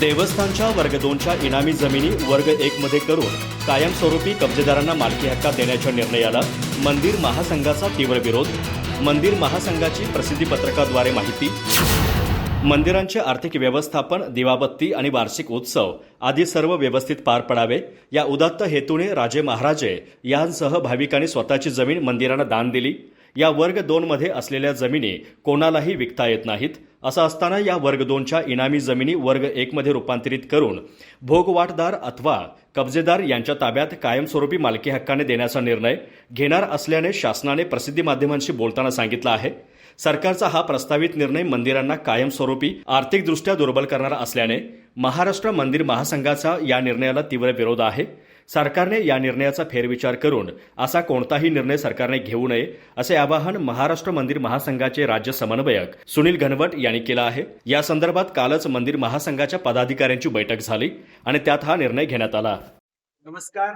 देवस्थानच्या वर्ग दोनच्या इनामी जमिनी वर्ग एकमध्ये करून कायमस्वरूपी कब्जेदारांना मालकी हक्कात देण्याच्या निर्णयाला मंदिर महासंघाचा तीव्र विरोध मंदिर महासंघाची प्रसिद्धी पत्रकाद्वारे माहिती मंदिरांचे आर्थिक व्यवस्थापन दिवाबत्ती आणि वार्षिक उत्सव आदी सर्व व्यवस्थित पार पडावे या उदात्त हेतूने राजे महाराजे यांसह भाविकांनी स्वतःची जमीन मंदिरांना दान दिली. या वर्ग दोनमध्ये असलेल्या जमिनी कोणालाही विकता येत नाहीत. असं असताना या वर्ग दोनच्या इनामी जमिनी वर्ग एकमध्ये रूपांतरित करून भोगवाटदार अथवा कब्जेदार यांच्या ताब्यात कायमस्वरूपी मालकी हक्काने देण्याचा निर्णय घेणार असल्याने शासनाने प्रसिद्धी माध्यमांशी बोलताना सांगितलं आहे. सरकारचा हा प्रस्तावित निर्णय मंदिरांना कायमस्वरूपी आर्थिकदृष्ट्या दुर्बल करणारा असल्याने महाराष्ट्र मंदिर महासंघाचा या निर्णयाला तीव्र विरोध आहे. सरकारने या निर्णयाचा फेरविचार करून असा कोणताही निर्णय सरकारने घेऊ नये असे आवाहन महाराष्ट्र मंदिर महासंघाचे राज्य समन्वयक सुनील घनवट यांनी केलं आहे. या संदर्भात कालच मंदिर महासंघाच्या पदाधिकाऱ्यांची बैठक झाली आणि त्यात हा निर्णय घेण्यात आला. नमस्कार.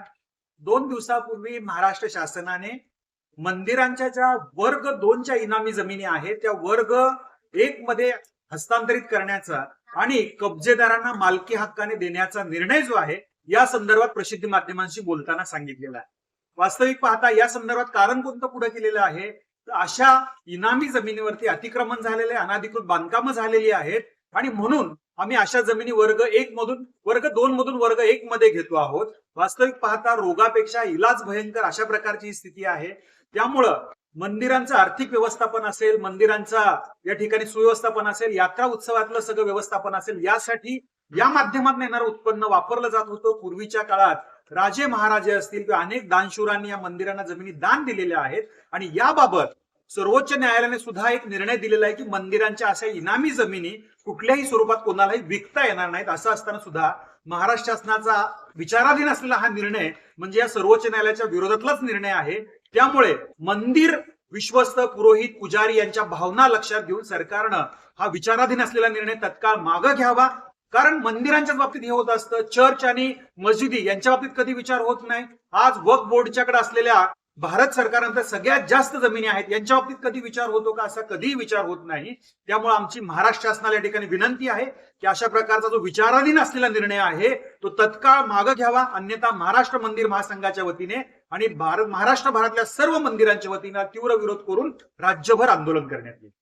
दोन दिवसापूर्वी महाराष्ट्र शासनाने मंदिरांच्या ज्या वर्ग दोनच्या इनामी जमिनी आहेत त्या वर्ग एक मध्ये हस्तांतरित करण्याचा आणि कब्जेदारांना मालकी हक्काने देण्याचा निर्णय जो आहे या संदर्भात प्रसिद्धी माध्यमांशी बोलताना सांगितलेलं आहे. वास्तविक पाहता या संदर्भात कारण कोणतं पुढे केलेलं आहे? तर अशा इनामी जमिनीवरती अतिक्रमण झालेले अनाधिकृत बांधकामं झालेली आहेत आणि म्हणून आम्ही अशा जमिनी वर्ग एक मधून वर्ग दोन मधून वर्ग एक मध्ये घेतो आहोत. वास्तविक पाहता रोगापेक्षा इलाज भयंकर अशा प्रकारची ही स्थिती आहे. त्यामुळं मंदिरांचं आर्थिक व्यवस्थापन असेल मंदिरांचा या ठिकाणी सुव्यवस्थापन असेल यात्रा उत्सवातलं सगळं व्यवस्थापन असेल यासाठी या माध्यमातून येणारं उत्पन्न वापरलं जात होतं. पूर्वीच्या काळात राजे महाराजे असतील किंवा अनेक दानशूरांनी या मंदिरांना जमिनी दान दिलेल्या आहेत. आणि याबाबत सर्वोच्च न्यायालयाने सुद्धा एक निर्णय दिलेला आहे की मंदिरांच्या अशा इनामी जमिनी कुठल्याही स्वरूपात कोणालाही विकता येणार नाहीत. असं असताना सुद्धा महाराष्ट्र शासनाचा विचाराधीन असलेला हा निर्णय म्हणजे या सर्वोच्च न्यायालयाच्या विरोधातलाच निर्णय आहे. त्यामुळे मंदिर विश्वस्त पुरोहित पुजारी यांच्या भावना लक्षात घेऊन सरकारनं हा विचाराधीन असलेला निर्णय तत्काळ मागं घ्यावा. कारण मंदिरांच्याच बाबतीत हे होत असतं. चर्च आणि मस्जिदी यांच्या बाबतीत कधी विचार होत नाही. आज वक्फ बोर्डच्याकडे असलेल्या भारत सरकारनंतर सगळ्यात जास्त जमिनी आहेत. यांच्या बाबतीत कधी विचार होतो का असा कधीही विचार होत नाही. त्यामुळे आमची महाराष्ट्र शासनाला या ठिकाणी विनंती आहे की अशा प्रकारचा जो विचाराधीन असलेला निर्णय आहे तो तत्काळ मागं घ्यावा. अन्यथा महाराष्ट्र मंदिर महासंघाच्या वतीने आणि भारत महाराष्ट्र भारतल्या सर्व मंदिरांच्या वतीने तीव्र विरोध करून राज्यभर आंदोलन करण्यात येईल.